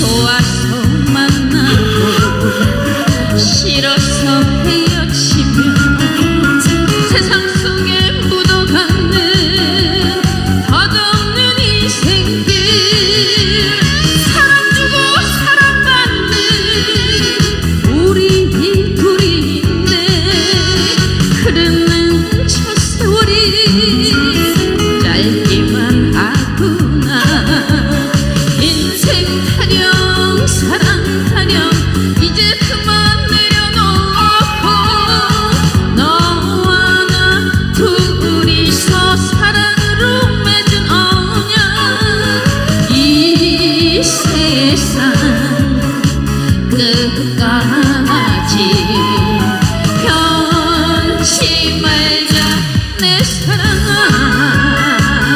좋아서 만나고 싫어서 헤어지며 세상 속에 묻어가는 덧없는 인생들 사랑 주고 사랑받는 우리 둘인데 흐르는 저 세월이 세상 그 끝까지 변심 말자 내 사랑아